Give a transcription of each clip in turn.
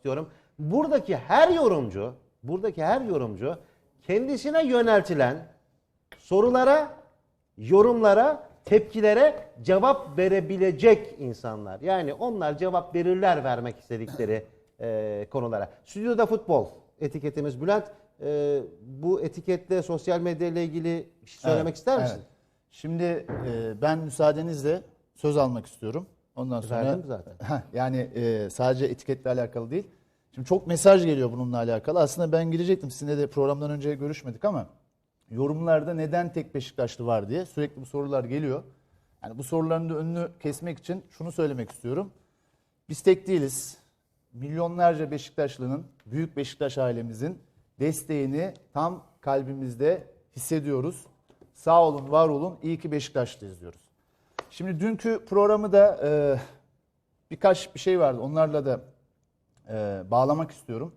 istiyorum. Buradaki her yorumcu, buradaki her yorumcu kendisine yöneltilen sorulara, yorumlara, tepkilere cevap verebilecek insanlar. Yani onlar cevap verirler vermek istedikleri e, konulara. Stüdyoda futbol etiketimiz Bülent. e, bu etiketle sosyal medya ile ilgili bir şey söylemek Evet, ister misin? evet. Şimdi e, ben müsaadenizle söz almak istiyorum. Ondan sonra Verdim zaten. Heh, yani e, sadece etiketle alakalı değil. Şimdi çok mesaj geliyor bununla alakalı. Aslında ben girecektim. Sizinle de programdan önce görüşmedik ama yorumlarda neden tek Beşiktaşlı var diye sürekli bu sorular geliyor. Yani bu soruların da önünü kesmek için şunu söylemek istiyorum. Biz tek değiliz. Milyonlarca Beşiktaşlı'nın, büyük Beşiktaş ailemizin desteğini tam kalbimizde hissediyoruz. Sağ olun, var olun, iyi ki Beşiktaşlıyız diyoruz. Şimdi dünkü programı da e, birkaç bir şey vardı. Onlarla da e, bağlamak istiyorum.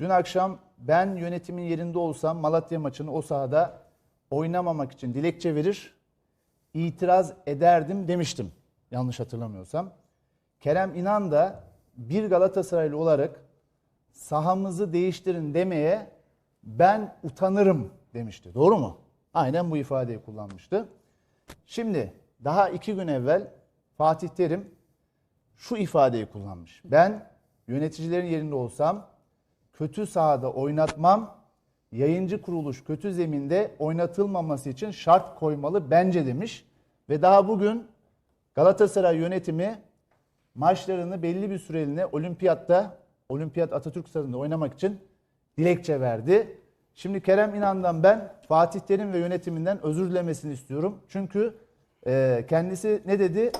Dün akşam ben yönetimin yerinde olsam Malatya maçını o sahada oynamamak için dilekçe verir, itiraz ederdim demiştim. Yanlış hatırlamıyorsam. Kerem İnan da bir Galatasaraylı olarak sahamızı değiştirin demeye ben utanırım demişti. Doğru mu? Aynen bu ifadeyi kullanmıştı. Şimdi daha iki gün evvel Fatih Terim şu ifadeyi kullanmış. Ben yöneticilerin yerinde olsam kötü sahada oynatmam, yayıncı kuruluş kötü zeminde oynatılmaması için şart koymalı bence demiş. Ve daha bugün Galatasaray yönetimi maçlarını belli bir süreliğine olimpiyatta, olimpiyat Atatürk Stadı'nda oynamak için dilekçe verdi. Şimdi Kerem İnan'dan ben Fatih Terim ve yönetiminden özür dilemesini istiyorum. Çünkü e, kendisi ne dedi?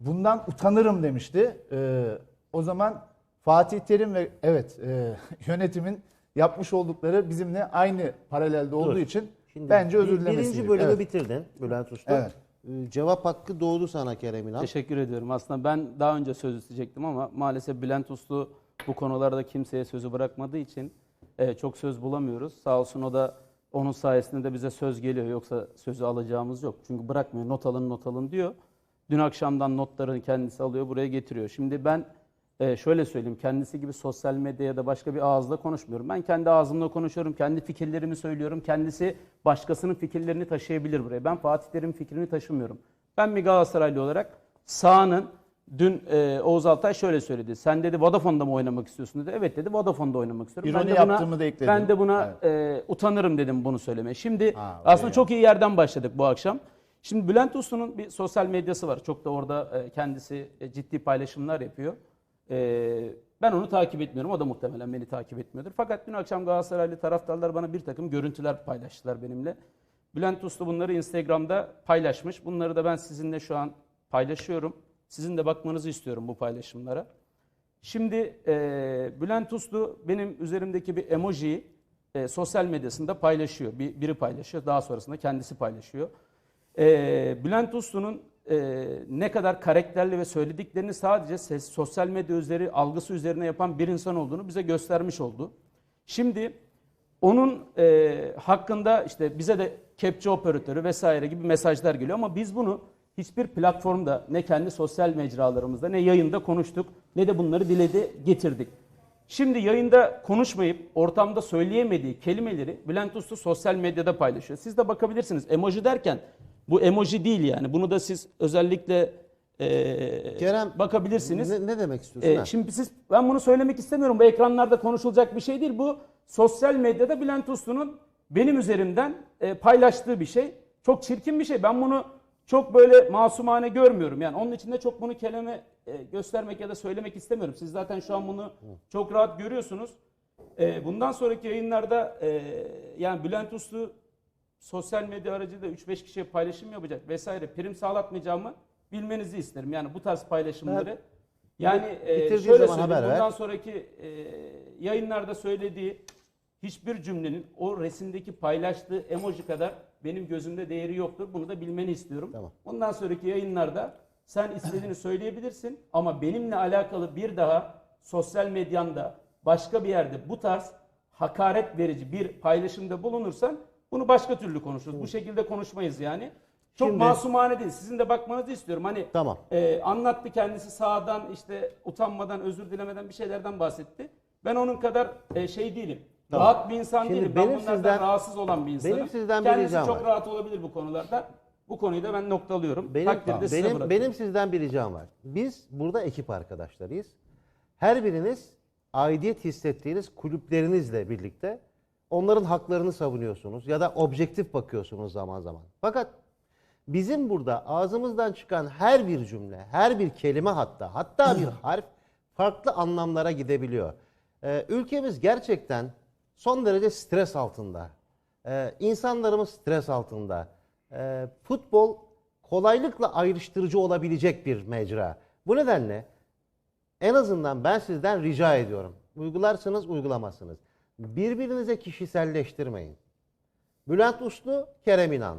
Bundan utanırım demişti. E, o zaman Fatih Terim ve evet e, yönetimin yapmış oldukları bizimle aynı paralelde olduğu Dur. için Şimdi bence özür dilemesi Birinci bölümü Evet. bitirdin Bülent Usta. Evet. Ee, Cevap hakkı doğdu sana Kerem İnan. Teşekkür ediyorum. Aslında ben daha önce söz isteyecektim ama maalesef Bülent Uslu bu konularda kimseye sözü bırakmadığı için e, çok söz bulamıyoruz. Sağ olsun o da onun sayesinde de bize söz geliyor. Yoksa sözü alacağımız yok. Çünkü bırakmıyor. Not alın not alın diyor. Dün akşamdan notlarını kendisi alıyor buraya getiriyor. Şimdi ben e, şöyle söyleyeyim. Kendisi gibi sosyal medya ya da başka bir ağızla konuşmuyorum. Ben kendi ağzımla konuşuyorum. Kendi fikirlerimi söylüyorum. Kendisi başkasının fikirlerini taşıyabilir buraya. Ben Fatih Terim'in fikrini taşımıyorum. Ben bir Galatasaraylı olarak sahanın dün e, Oğuz Altay şöyle söyledi. Sen dedi Vodafone'da mı oynamak istiyorsun dedi. Evet dedi Vodafone'da oynamak istiyorum. İroni ben de buna, yaptığımı da ekledim. Ben de buna e, utanırım dedim bunu söylemeye. Şimdi Ha, aslında çok iyi yerden başladık bu akşam. Şimdi Bülent Uslu'nun bir sosyal medyası var. Çok da orada e, kendisi e, ciddi paylaşımlar yapıyor. E, ben onu takip etmiyorum. O da muhtemelen beni takip etmiyordur. Fakat dün akşam Galatasaraylı taraftarlar bana bir takım görüntüler paylaştılar benimle. Bülent Uslu bunları Instagram'da paylaşmış. Bunları da ben sizinle şu an paylaşıyorum. Sizin de bakmanızı istiyorum bu paylaşımlara. Şimdi e, Bülent Uslu benim üzerimdeki bir emojiyi e, sosyal medyasında paylaşıyor. Bir, biri paylaşıyor. Daha sonrasında kendisi paylaşıyor. E, Bülent Uslu'nun e, ne kadar karakterli ve söylediklerini sadece ses, sosyal medya üzeri, algısı üzerine yapan bir insan olduğunu bize göstermiş oldu. Şimdi onun e, hakkında işte bize de kepçe operatörü vesaire gibi mesajlar geliyor ama biz bunu hiçbir platformda ne kendi sosyal mecralarımızda ne yayında konuştuk ne de bunları dilede getirdik. Şimdi yayında konuşmayıp ortamda söyleyemediği kelimeleri Bülent Uslu sosyal medyada paylaşıyor. Siz de bakabilirsiniz. Emoji derken bu emoji değil yani. Bunu da siz özellikle e, Kerem bakabilirsiniz. Ne, ne demek istiyorsun? Ha? şimdi siz ben bunu söylemek istemiyorum. Bu ekranlarda konuşulacak bir şey değil. Bu sosyal medyada Bülent Uslu'nun benim üzerimden e, paylaştığı bir şey. Çok çirkin bir şey. Ben bunu çok böyle masumane görmüyorum. Yani onun için de çok bunu kelime e, göstermek ya da söylemek istemiyorum. Siz zaten şu an bunu çok rahat görüyorsunuz. E, bundan sonraki yayınlarda e, yani Bülent Uslu sosyal medya aracılığıyla 3-5 kişiye paylaşım yapacak vesaire prim sağlatmayacağımı bilmenizi isterim. Yani bu tarz paylaşımları. Yani e, şöyle söyleyeyim, haber ver. bundan sonraki e, yayınlarda söylediği hiçbir cümlenin o resimdeki paylaştığı emoji kadar benim gözümde değeri yoktur. Bunu da bilmeni istiyorum. Tamam. Bundan sonraki yayınlarda sen istediğini söyleyebilirsin ama benimle alakalı bir daha sosyal medyanda başka bir yerde bu tarz hakaret verici bir paylaşımda bulunursan bunu başka türlü konuşuruz. Bu şekilde konuşmayız yani. Çok Şimdi- masumane değil. Sizin de bakmanızı istiyorum. Hani Tamam. e, anlattı kendisi sağdan işte utanmadan, özür dilemeden bir şeylerden bahsetti. Ben onun kadar e, şey değilim. Tamam. Rahat bir insan Şimdi değilim. benim ben bunlardan sizden- rahatsız olan bir insanım. benim sizden bir Kendisi ricam çok var. rahat olabilir bu konularda. Bu konuyu da ben noktalıyorum. Benim, Takdiri de size benim, bırakıyorum. benim sizden bir ricam var. Biz burada ekip arkadaşlarıyız. Her biriniz aidiyet hissettiğiniz kulüplerinizle birlikte onların haklarını savunuyorsunuz ya da objektif bakıyorsunuz zaman zaman. Fakat bizim burada ağzımızdan çıkan her bir cümle, her bir kelime hatta, hatta bir harf farklı anlamlara gidebiliyor. Ee, ülkemiz gerçekten son derece stres altında. Ee, insanlarımız stres altında. Ee, futbol kolaylıkla ayrıştırıcı olabilecek bir mecra. Bu nedenle en azından ben sizden rica ediyorum. Uygularsınız, uygulamazsınız. Birbirinize kişiselleştirmeyin. Bülent Uslu, Kerem İnan.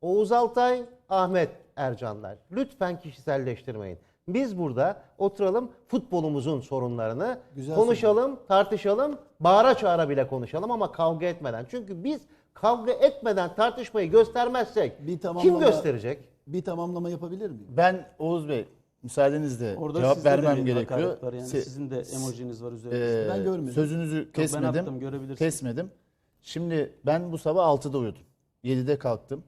Oğuz Altay, Ahmet Ercanlar. Lütfen kişiselleştirmeyin. Biz burada oturalım futbolumuzun sorunlarını Güzel konuşalım, tartışalım, bağıra çağıra bile konuşalım ama kavga etmeden. Çünkü biz kavga etmeden tartışmayı göstermezsek Bir kim gösterecek? Bir tamamlama yapabilir miyim? Ben Oğuz Bey müsaadenizle Orada cevap vermem gerekiyor. yani. Se- Sizin de emojiniz var üzerinizde. Ee, Ben görmedim. Sözünüzü kesmedim. attım, görebilirsiniz. Kesmedim. Şimdi ben bu sabah 6'da uyudum. 7'de kalktım.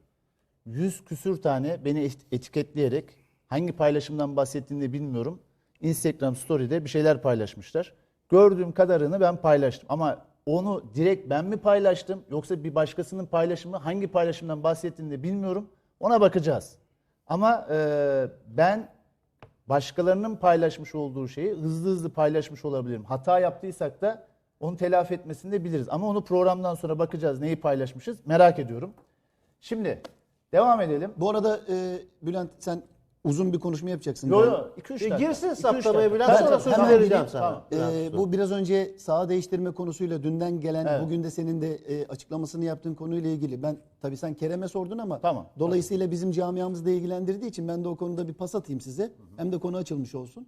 100 küsür tane beni et- etiketleyerek hangi paylaşımdan bahsettiğini de bilmiyorum. Instagram story'de bir şeyler paylaşmışlar. Gördüğüm kadarını ben paylaştım. Ama onu direkt ben mi paylaştım yoksa bir başkasının paylaşımı hangi paylaşımdan bahsettiğini de bilmiyorum. Ona bakacağız. Ama e, ben başkalarının paylaşmış olduğu şeyi hızlı hızlı paylaşmış olabilirim. Hata yaptıysak da onu telafi etmesini de biliriz. Ama onu programdan sonra bakacağız neyi paylaşmışız merak ediyorum. Şimdi devam edelim. Bu arada e, Bülent sen uzun bir konuşma yapacaksın. Yo galiba. yo 2-3 E, dakika. girsin 2-3 saptamaya. Bülent, Ben- sonra sözü tamam, vereceğim gireyim. sana. Tamam. Ee, bu biraz önce saha değiştirme konusuyla dünden gelen, Evet. bugün de senin de e, açıklamasını yaptığın konuyla ilgili. Ben tabii sen Kerem'e sordun ama Tamam. dolayısıyla bizim camiamızı da ilgilendirdiği için ben de o konuda bir pas atayım size. Hem de konu açılmış olsun.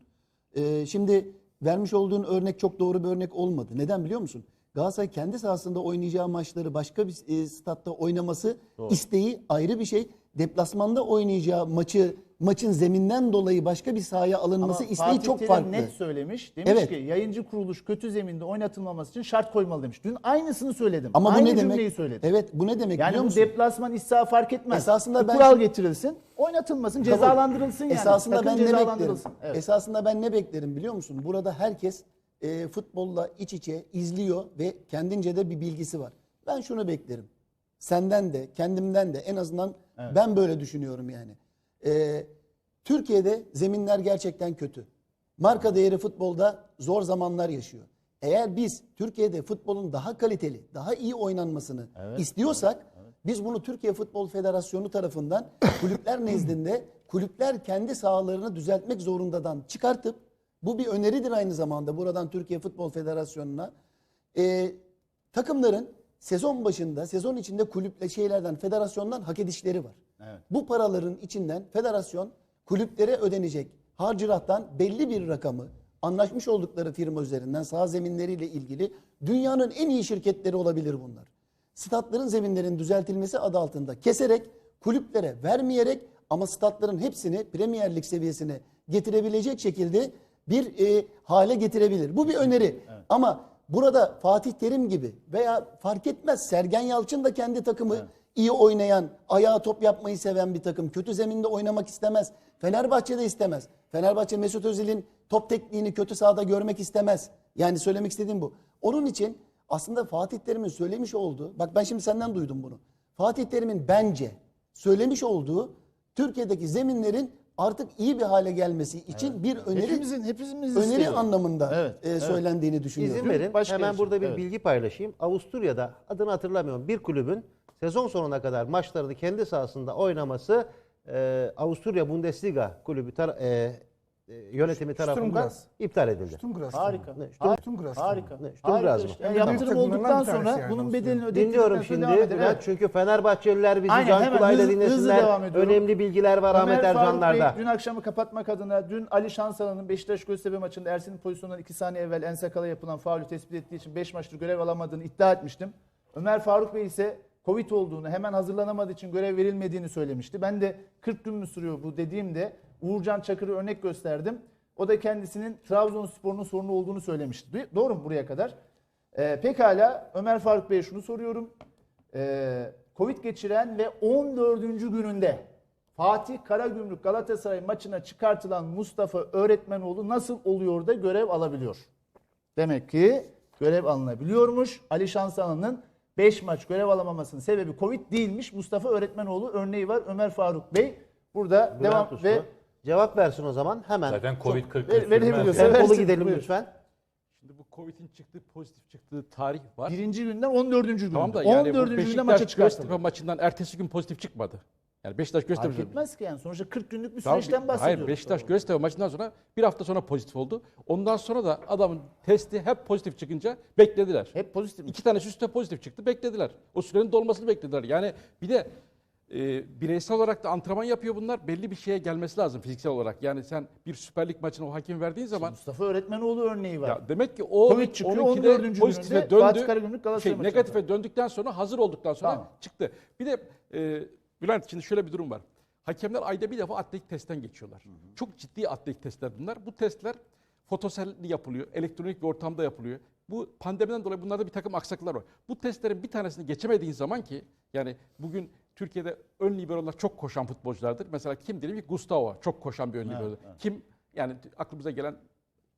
Ee, şimdi vermiş olduğun örnek çok doğru bir örnek olmadı. Neden biliyor musun? Galatasaray kendi sahasında oynayacağı maçları başka bir e, statta oynaması isteği ayrı bir şey. Deplasmanda oynayacağı maçı maçın zeminden dolayı başka bir sahaya alınması Ama isteği Fatih çok Terim farklı. net söylemiş. Demiş Evet. ki yayıncı kuruluş kötü zeminde oynatılmaması için şart koymalı demiş. Dün aynısını söyledim. Ama Aynı bu ne cümleyi demek? söyledim. Evet bu ne demek Yani biliyor musun? deplasman iç saha fark etmez. Esasında bir ben- kural getirilsin, oynatılmasın, cezalandırılsın yani. Esasında Takım ben ne beklerim? Evet. Esasında ben ne beklerim biliyor musun? Burada herkes e, futbolla iç içe izliyor ve kendince de bir bilgisi var. Ben şunu beklerim. Senden de, kendimden de en azından ben böyle düşünüyorum yani. E, Türkiye'de zeminler gerçekten kötü. Marka değeri futbolda zor zamanlar yaşıyor. Eğer biz Türkiye'de futbolun daha kaliteli, daha iyi oynanmasını istiyorsak biz bunu Türkiye Futbol Federasyonu tarafından kulüpler nezdinde kulüpler kendi sahalarını düzeltmek zorundadan çıkartıp bu bir öneridir aynı zamanda buradan Türkiye Futbol Federasyonu'na e, takımların sezon başında, sezon içinde kulüple şeylerden, federasyondan hak edişleri var. Bu paraların içinden federasyon kulüplere ödenecek harcırattan belli bir rakamı anlaşmış oldukları firma üzerinden saha zeminleriyle ilgili dünyanın en iyi şirketleri olabilir bunlar. Statların zeminlerin düzeltilmesi adı altında keserek kulüplere vermeyerek ama statların hepsini Premier Lig seviyesine getirebilecek şekilde bir e, hale getirebilir. Bu bir öneri. Ama burada Fatih Terim gibi veya fark etmez Sergen Yalçın da kendi takımı iyi oynayan, ayağa top yapmayı seven bir takım. Kötü zeminde oynamak istemez. Fenerbahçe de istemez. Fenerbahçe Mesut Özil'in top tekniğini kötü sahada görmek istemez. Yani söylemek istediğim bu. Onun için aslında Fatih Terim'in söylemiş olduğu, bak ben şimdi senden duydum bunu. Fatih Terim'in bence söylemiş olduğu Türkiye'deki zeminlerin artık iyi bir hale gelmesi için bir öneri Hepimizin, hepimizin öneri isteği o. anlamında Evet, e, evet. söylendiğini düşünüyorum. İzin verin. başka Hemen burada şey. bir Evet. bilgi paylaşayım. Avusturya'da adını hatırlamıyorum bir kulübün sezon sonuna kadar maçlarını kendi sahasında oynaması e, Avusturya Bundesliga kulübü tar- e, e, yönetimi tarafından Sturmgras. iptal edildi. Sturmgras. Harika. Ne, Harika. Sturmgras. Harika. Ne, Harika Sturmgras mı? Yani yaptırım olduktan sonra yani bunun bedelini ödedikten Dinliyorum şimdi. Bülent Evet. çünkü Fenerbahçeliler bizi Aynen, can kulağıyla dinlesinler. Önemli bilgiler var Ahmet Ömer Faruk Ercanlar'da. Bey dün akşamı kapatmak adına dün Ali Şansalan'ın Beşiktaş Göztepe maçında Ersin'in pozisyonundan 2 saniye evvel Ensakal'a yapılan faulü tespit ettiği için 5 maçtır görev alamadığını iddia etmiştim. Ömer Faruk Bey ise Covid olduğunu, hemen hazırlanamadığı için görev verilmediğini söylemişti. Ben de 40 gün mü sürüyor bu dediğimde Uğurcan Çakır'ı örnek gösterdim. O da kendisinin Trabzonspor'un sorunu olduğunu söylemişti. Doğru mu buraya kadar? Ee, pekala Ömer Faruk Bey'e şunu soruyorum. Ee, Covid geçiren ve 14. gününde Fatih Karagümrük Galatasaray maçına çıkartılan Mustafa Öğretmenoğlu nasıl oluyor da görev alabiliyor? Demek ki görev alınabiliyormuş. Ali Şansalan'ın 5 maç görev alamamasının sebebi Covid değilmiş. Mustafa Öğretmenoğlu örneği var. Ömer Faruk Bey burada Bülent devam Uslu. ve Cevap versin o zaman hemen. Zaten Covid 40 ver- verebiliyorsa Tempolu versin. gidelim Buyur. lütfen. Şimdi bu Covid'in çıktığı pozitif çıktığı tarih var. birinci günden 14. günde. Tamam da yani 14. bu günde maça Beşiktaş çıkartıldı. Göztepe maçından ertesi gün pozitif çıkmadı. Yani Beşiktaş Fark Göztepe etmez ki yani. Sonuçta 40 günlük bir Tamam, süreçten bahsediyoruz. Hayır Beşiktaş Göztepe maçından sonra bir hafta sonra pozitif oldu. Ondan sonra da adamın testi hep pozitif çıkınca beklediler. Hep pozitif. mi? İki tanesi üstte pozitif çıktı beklediler. O sürenin dolmasını beklediler. Yani bir de e, bireysel olarak da antrenman yapıyor bunlar. Belli bir şeye gelmesi lazım fiziksel olarak. Yani sen bir Süper Lig maçına o hakim verdiğin zaman Mustafa Öğretmenoğlu örneği var. ya demek ki o Covid çıkıyor, 12'de 14. pozitife gününde döndü. Galatasaray şey, negatife döndükten sonra hazır olduktan sonra Tamam. çıktı. Bir de e, Bülent şimdi şöyle bir durum var. Hakemler ayda bir defa atletik testten geçiyorlar. Çok ciddi atletik testler bunlar. Bu testler fotoselli yapılıyor, elektronik bir ortamda yapılıyor. Bu pandemiden dolayı bunlarda bir takım aksaklıklar var. Bu testlerin bir tanesini geçemediğin zaman ki yani bugün Türkiye'de ön liberolar çok koşan futbolculardır. Mesela kim diyelim ki Gustavo çok koşan bir ön libero. Kim yani aklımıza gelen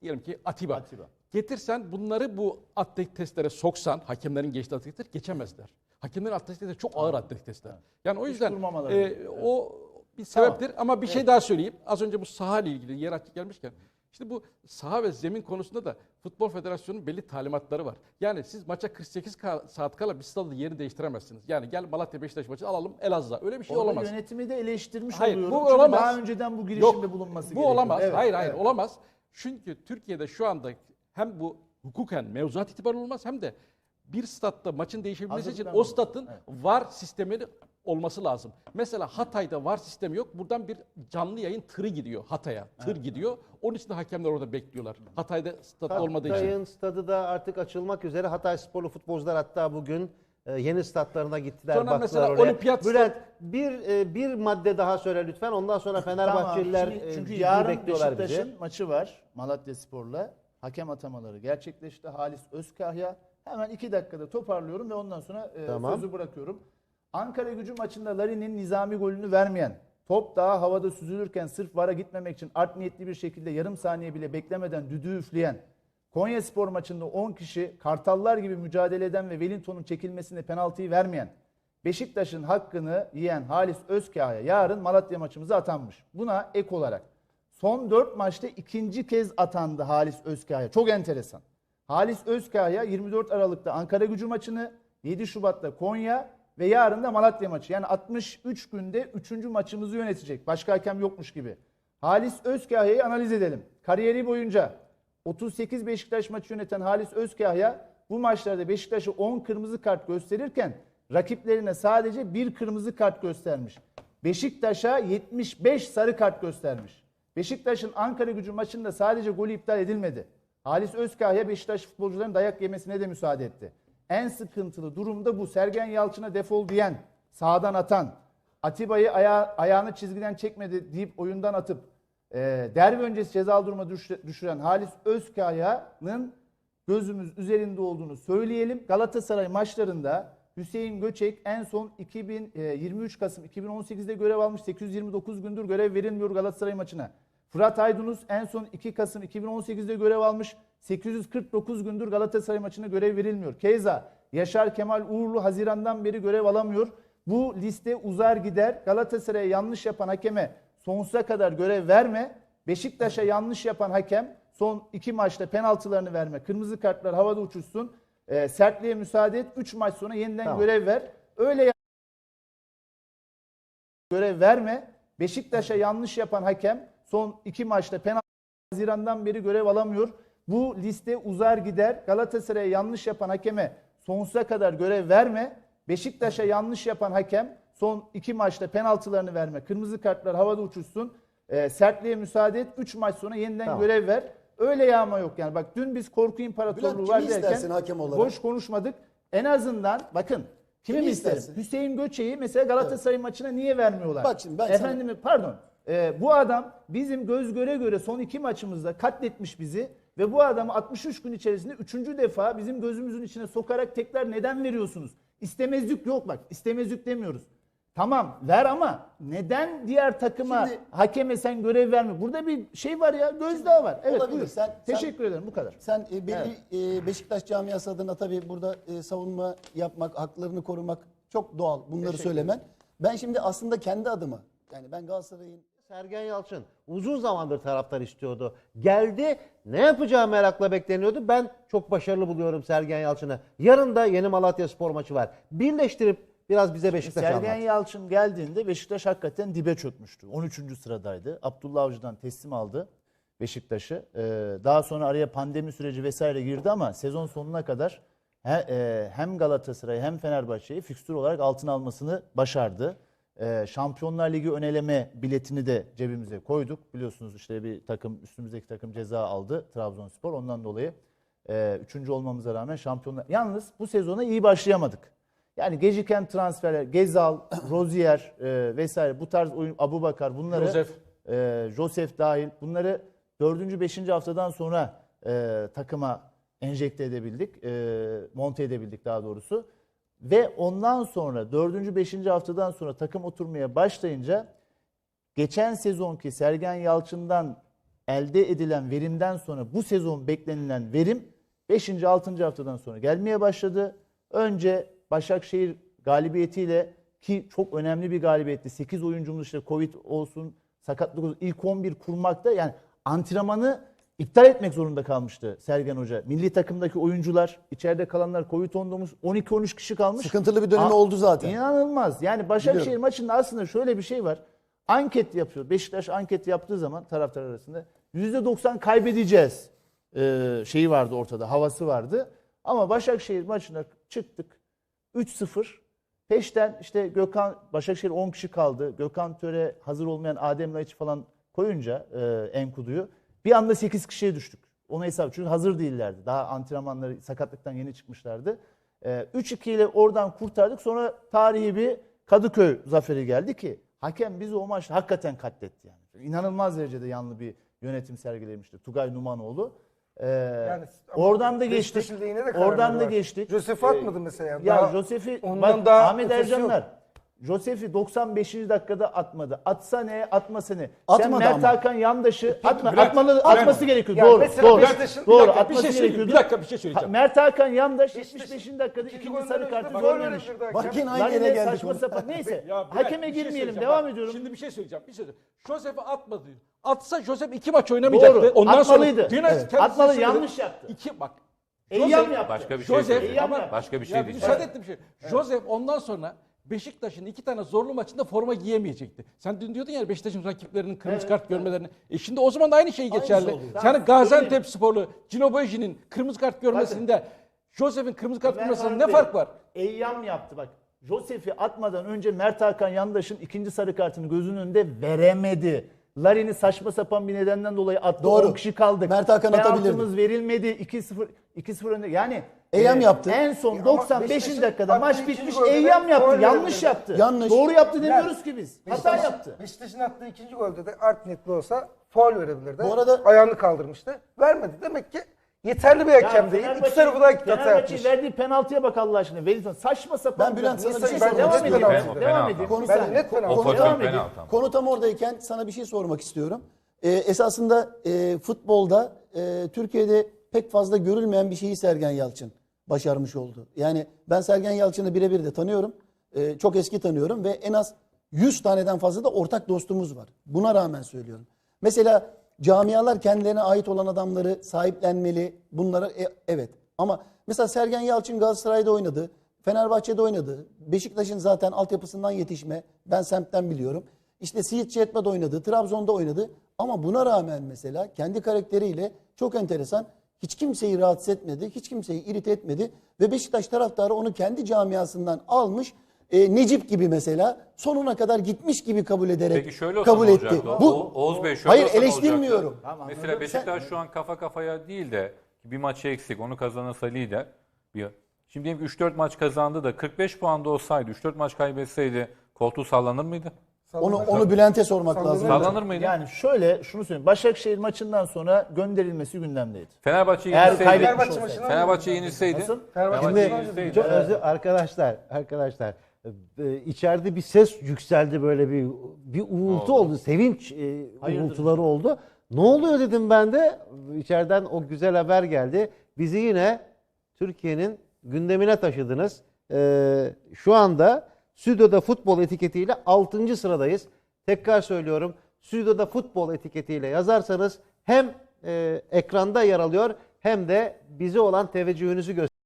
diyelim ki Atiba. Atiba. Getirsen bunları bu atletik testlere soksan hakemlerin geçtiği atletik testler geçemezler. Hakemlerin atletik testleri çok ağır atletik testler. Yani o yüzden e, o bir sebeptir ama bir şey daha söyleyeyim. Az önce bu saha ile ilgili yer açık gelmişken işte bu saha ve zemin konusunda da Futbol Federasyonu'nun belli talimatları var. Yani siz maça 48 ka- saat kala bir stadı yeri değiştiremezsiniz. Yani gel Malatya Beşiktaş maçı alalım Elazığ'a. Öyle bir şey Orada olamaz. yönetimi de eleştirmiş Hayır, oluyorum. bu Çünkü olamaz. daha önceden bu girişimde Yok, bulunması Bu gerekiyor. olamaz. Evet, hayır hayır evet. olamaz. Çünkü Türkiye'de şu anda hem bu hukuken mevzuat itibarı olmaz hem de bir statta maçın değişebilmesi için o statın var sistemleri olması lazım. Mesela Hatay'da var sistemi yok. Buradan bir canlı yayın tırı gidiyor Hatay'a. Tır gidiyor. Onun için de hakemler orada bekliyorlar. Hatay'da statta olmadığı için. Hatay'ın stadı da artık açılmak üzere. Hatay sporlu futbolcular hatta bugün e, yeni statlarına gittiler. Sonra baktılar mesela oraya. olimpiyat Bülent bir e, bir madde daha söyle lütfen. Ondan sonra Fenerbahçeliler Tamam, şimdi e, çünkü yarın bekliyorlar Beşiktaş'ın bizi. maçı var Malatya Spor'la. Hakem atamaları gerçekleşti. Halis Özkahya. Hemen iki dakikada toparlıyorum ve ondan sonra Tamam. sözü bırakıyorum. Ankara gücü maçında Larin'in nizami golünü vermeyen, top daha havada süzülürken sırf vara gitmemek için art niyetli bir şekilde yarım saniye bile beklemeden düdüğü üfleyen, Konya Spor maçında 10 kişi kartallar gibi mücadele eden ve Wellington'un çekilmesinde penaltıyı vermeyen, Beşiktaş'ın hakkını yiyen Halis Özkaya yarın Malatya maçımıza atanmış. Buna ek olarak son 4 maçta ikinci kez atandı Halis Özkaya. Çok enteresan. Halis Özkaya 24 Aralık'ta Ankara gücü maçını, 7 Şubat'ta Konya ve yarın da Malatya maçı. Yani 63 günde 3. maçımızı yönetecek. Başka hakem yokmuş gibi. Halis Özkahya'yı analiz edelim. Kariyeri boyunca 38 Beşiktaş maçı yöneten Halis Özkahya bu maçlarda Beşiktaş'a 10 kırmızı kart gösterirken rakiplerine sadece bir kırmızı kart göstermiş. Beşiktaş'a 75 sarı kart göstermiş. Beşiktaş'ın Ankara gücü maçında sadece golü iptal edilmedi. Halis Özkahya Beşiktaş futbolcuların dayak yemesine de müsaade etti. En sıkıntılı durumda bu. Sergen Yalçın'a defol diyen, sağdan atan, Atiba'yı aya- ayağını çizgiden çekmedi deyip oyundan atıp e, derbi öncesi cezalı duruma düş- düşüren Halis Özkaya'nın gözümüz üzerinde olduğunu söyleyelim. Galatasaray maçlarında Hüseyin Göçek en son 2000, e, 23 Kasım 2018'de görev almış. 829 gündür görev verilmiyor Galatasaray maçına. Fırat Aydınus en son 2 Kasım 2018'de görev almış. 849 gündür Galatasaray maçına görev verilmiyor. Keza Yaşar Kemal Uğurlu Haziran'dan beri görev alamıyor. Bu liste uzar gider. Galatasaray'a yanlış yapan hakeme sonsuza kadar görev verme. Beşiktaş'a yanlış yapan hakem son iki maçta penaltılarını verme. Kırmızı kartlar havada uçuşsun. Ee, sertliğe müsaade et. 3 maç sonra yeniden Tamam. görev ver. Öyle görev verme. Beşiktaş'a yanlış yapan hakem son iki maçta penaltı Haziran'dan beri görev alamıyor. Bu liste uzar gider. Galatasaray'a yanlış yapan hakeme sonsuza kadar görev verme. Beşiktaş'a yanlış yapan hakem son iki maçta penaltılarını verme. Kırmızı kartlar havada uçuşsun. Ee, sertliğe müsaade et. 3 maç sonra yeniden Tamam. görev ver. Öyle yağma yok yani. Bak dün biz korku Bülent, imparatorluğu kimi var derken hakem olarak? boş konuşmadık. En azından bakın Kimi Kimi mi isterim? istersin? Hüseyin Göçe'yi mesela Galatasaray maçına niye vermiyorlar? Bak şimdi ben sana- Efendim pardon. Ee, bu adam bizim göz göre göre son iki maçımızda katletmiş bizi ve bu adamı 63 gün içerisinde üçüncü defa bizim gözümüzün içine sokarak tekrar neden veriyorsunuz? İstemezlik yok bak. İstemezlik demiyoruz. Tamam ver ama neden diğer takıma Şimdi- hakeme sen görev verme? Burada bir şey var ya gözdağı var. Evet Olabilir. buyur. Sen- Teşekkür ederim bu kadar. Sen e, belli e, Beşiktaş camiası adına tabii burada e, savunma yapmak, haklarını korumak çok doğal. Bunları söylemen. Ben şimdi aslında kendi adıma yani ben Galatasaray'ın Sergen Yalçın uzun zamandır taraftar istiyordu. Geldi ne yapacağı merakla bekleniyordu. Ben çok başarılı buluyorum Sergen Yalçın'ı. Yarın da yeni Malatya spor maçı var. Birleştirip biraz bize Beşiktaş Sergen anlat. Yalçın geldiğinde Beşiktaş hakikaten dibe çökmüştü. 13. sıradaydı. Abdullah Avcı'dan teslim aldı Beşiktaş'ı. Ee, daha sonra araya pandemi süreci vesaire girdi ama sezon sonuna kadar e, hem Galatasaray hem Fenerbahçe'yi fikstür olarak altına almasını başardı. Ee, Şampiyonlar Ligi öneleme biletini de cebimize koyduk. Biliyorsunuz işte bir takım üstümüzdeki takım ceza aldı Trabzonspor. Ondan dolayı e, üçüncü olmamıza rağmen şampiyonlar... Yalnız bu sezona iyi başlayamadık. Yani geciken transferler, Gezal, Rozier e, vesaire bu tarz oyun, Abubakar bunları Josef. e, Josef dahil bunları 4. 5. haftadan sonra e, takıma enjekte edebildik, e, monte edebildik daha doğrusu. Ve ondan sonra 4. 5. haftadan sonra takım oturmaya başlayınca geçen sezonki Sergen Yalçın'dan elde edilen verimden sonra bu sezon beklenilen verim 5. 6. haftadan sonra gelmeye başladı. Önce Başakşehir galibiyetiyle ki çok önemli bir galibiyetti. 8 oyuncumuz işte Covid olsun, sakatlık olsun ilk 11 kurmakta yani antrenmanı iptal etmek zorunda kalmıştı Sergen Hoca. Milli takımdaki oyuncular, içeride kalanlar Covid-19 12-13 kişi kalmış. Sıkıntılı bir dönemi Aa, oldu zaten. İnanılmaz. Yani Başakşehir Biliyorum. maçında aslında şöyle bir şey var. Anket yapıyor. Beşiktaş anket yaptığı zaman taraftar arasında %90 kaybedeceğiz ee, şeyi vardı ortada. Havası vardı. Ama Başakşehir maçına çıktık. 3-0. Peşten işte Gökhan, Başakşehir 10 kişi kaldı. Gökhan Töre hazır olmayan Adem Laiç falan koyunca e, Enkudu'yu bir anda 8 kişiye düştük. Ona hesap. Çünkü hazır değillerdi. Daha antrenmanları sakatlıktan yeni çıkmışlardı. E, 3-2 ile oradan kurtardık. Sonra tarihi bir Kadıköy zaferi geldi ki hakem bizi o maçta hakikaten katletti yani. İnanılmaz derecede yanlı bir yönetim sergilemişti Tugay Numanoğlu. E, Yani oradan da geçtik. De Oradan da geçtik. Josef'i E, atmadı mesela. Ya Josef'i ondan bak daha Ahmet ötesi yok. Josef'i 95. dakikada atmadı. Atsa ne, atmasa ne? Sen Atmadı Mert ama. Hakan yandaşı atma, Bülent, atmalı, Bülent. atması gerekiyor. Ya doğru. mesela doğru. Beşiktaş'ın- doğru. dakika, bir atması şey söyleyeyim. gerekiyordu. Bir dakika, bir şey söyleyeceğim. Ha, Mert Hakan yandaş Beşiktaş'ın 75. dakikada ikinci sarı kartı görmemiş. verildi. Bak yine aynı yere geldik. saçma sapan. Neyse. Ya Bülent, Hakeme bir şey girmeyelim. söyleyeceğim. Devam Bak, ediyorum. Şimdi bir şey söyleyeceğim. Bir şey söyleyeceğim. Josef'i atmadı. Atsa Josef iki maç oynamayacaktı. Doğru. Ondan Atmalıydı. sonra Evet. kendisi Atmalı, söyledi. yanlış yaptı. İki bak. Eyyam yaptı. Başka bir şey ama- Başka bir şey ya diyeceğim. müsaade ettim bir şey. Josef ondan sonra Beşiktaş'ın iki tane zorlu maçında forma giyemeyecekti. Sen dün diyordun ya Beşiktaş'ın rakiplerinin kırmızı kart görmelerini. E şimdi o zaman da aynı şey geçerli. oluyor. Yani Gaziantep sporlu Cinoboji'nin kırmızı kart görmesinde Josef'in kırmızı kart görmesinde ne fark var? Eyyam yaptı bak. Josef'i atmadan önce Mert Hakan Yandaş'ın ikinci sarı kartını gözünün önünde veremedi. Larin'i saçma sapan bir nedenden dolayı attı. Doğru. 10 kişi kaldık. Mert Hakan atabilirdi. verilmedi. 2-0 2-0 önde. Yani Eyyam yaptı. En son Ama 95. Beşiktaş'ın dakikada maç bitmiş. de Eyyam yaptı. gol Yanlış yaptı. Yanlış. Doğru yaptı demiyoruz ki biz. Hata Beşiktaş- yaptı. Beşiktaş'ın attığı ikinci golde de art niyetli olsa faul verebilirdi. Bu arada- ayağını kaldırmıştı. Vermedi. Demek ki yeterli bir hakem değil. İki tarafı da hata Fenerbahçe yapmış. verdiği penaltıya bak Allah aşkına. Wellington saçma sapan. Ben Bülent sana bir şey Ben sormak Devam penaltı. Devam Penaltı. edelim. Konu Ben sen- net penaltı. O konu- pozisyon devam edelim. penaltı. ama. Konu tam oradayken sana bir şey sormak istiyorum. Ee, esasında e, futbolda e, Türkiye'de pek fazla görülmeyen bir şeyi Sergen Yalçın başarmış oldu. Yani ben Sergen Yalçın'ı birebir de tanıyorum. E, çok eski tanıyorum ve en az 100 taneden fazla da ortak dostumuz var. Buna rağmen söylüyorum. Mesela camialar kendilerine ait olan adamları sahiplenmeli. Bunlara e, evet. Ama mesela Sergen Yalçın Galatasaray'da oynadı. Fenerbahçe'de oynadı. Beşiktaş'ın zaten altyapısından yetişme. Ben semtten biliyorum. İşte Siirt Çetma'da oynadı. Trabzon'da oynadı. Ama buna rağmen mesela kendi karakteriyle çok enteresan. Hiç kimseyi rahatsız etmedi. Hiç kimseyi irite etmedi. Ve Beşiktaş taraftarı onu kendi camiasından almış. E, Necip gibi mesela sonuna kadar gitmiş gibi kabul ederek Peki şöyle olsa kabul ne etti. olacaktı? Bu O- Oğuz Bey şöyle Hayır, olsa ne eleştirmiyorum. olacaktı? Tamam, Mesela anladım. Beşiktaş şu an kafa kafaya değil de bir maçı eksik onu kazanırsa lider. Bir Şimdi diyelim ki 3-4 maç kazandı da 45 puanda olsaydı 3-4 maç kaybetseydi koltuğu sallanır mıydı? Onu onu Bülent'e sormak lazım. Sallanır mıydı? Yani şöyle şunu söyleyeyim. Başakşehir maçından sonra gönderilmesi gündemdeydi. Fenerbahçe Eğer yenilseydi. kaybetmiş Fenerbahçe olsaydı. maçına Fenerbahçe yenilseydi. Nasıl? Fenerbahçe Şimdi yenilseydi. çok özür arkadaşlar arkadaşlar e, içeride bir ses yükseldi böyle bir bir uğultu oldu. Sevinç e, uğultuları oldu. Ne oluyor dedim ben de. İçeriden o güzel haber geldi. Bizi yine Türkiye'nin gündemine taşıdınız. E, şu anda stüdyoda futbol etiketiyle 6. sıradayız. Tekrar söylüyorum. Stüdyoda futbol etiketiyle yazarsanız hem e, ekranda yer alıyor hem de bize olan teveccühünüzü gösteriyor.